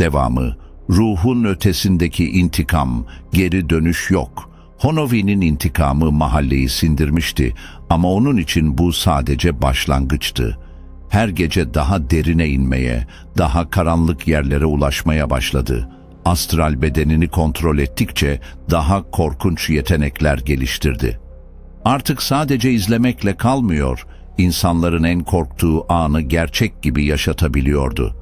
Devamı, ruhun ötesindeki intikam, geri dönüş yok. Honovi'nin intikamı mahalleyi sindirmişti ama onun için bu sadece başlangıçtı. Her gece daha derine inmeye, daha karanlık yerlere ulaşmaya başladı. Astral bedenini kontrol ettikçe daha korkunç yetenekler geliştirdi. Artık sadece izlemekle kalmıyor, insanların en korktuğu anı gerçek gibi yaşatabiliyordu.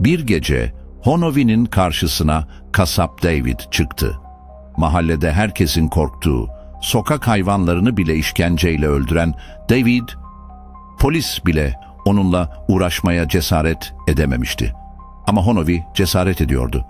Bir gece Honovi'nin karşısına kasap David çıktı. Mahallede herkesin korktuğu, sokak hayvanlarını bile işkenceyle öldüren David, polis bile onunla uğraşmaya cesaret edememişti. Ama Honovi cesaret ediyordu.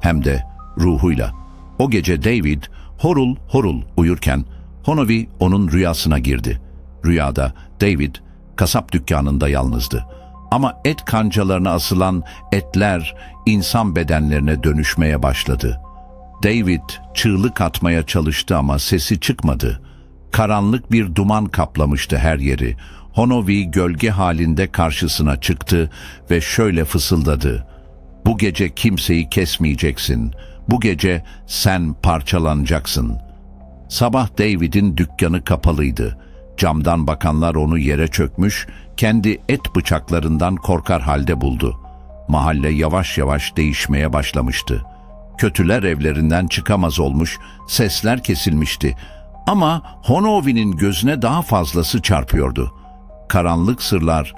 Hem de ruhuyla. O gece David horul horul uyurken Honovi onun rüyasına girdi. Rüyada David kasap dükkanında yalnızdı. Ama et kancalarına asılan etler insan bedenlerine dönüşmeye başladı. David çığlık atmaya çalıştı ama sesi çıkmadı. Karanlık bir duman kaplamıştı her yeri. Honovi gölge halinde karşısına çıktı ve şöyle fısıldadı. Bu gece kimseyi kesmeyeceksin. Bu gece sen parçalanacaksın. Sabah David'in dükkanı kapalıydı. Camdan bakanlar onu yere çökmüş, kendi et bıçaklarından korkar halde buldu. Mahalle yavaş yavaş değişmeye başlamıştı. Kötüler evlerinden çıkamaz olmuş, sesler kesilmişti. Ama Honovi'nin gözüne daha fazlası çarpıyordu. Karanlık sırlar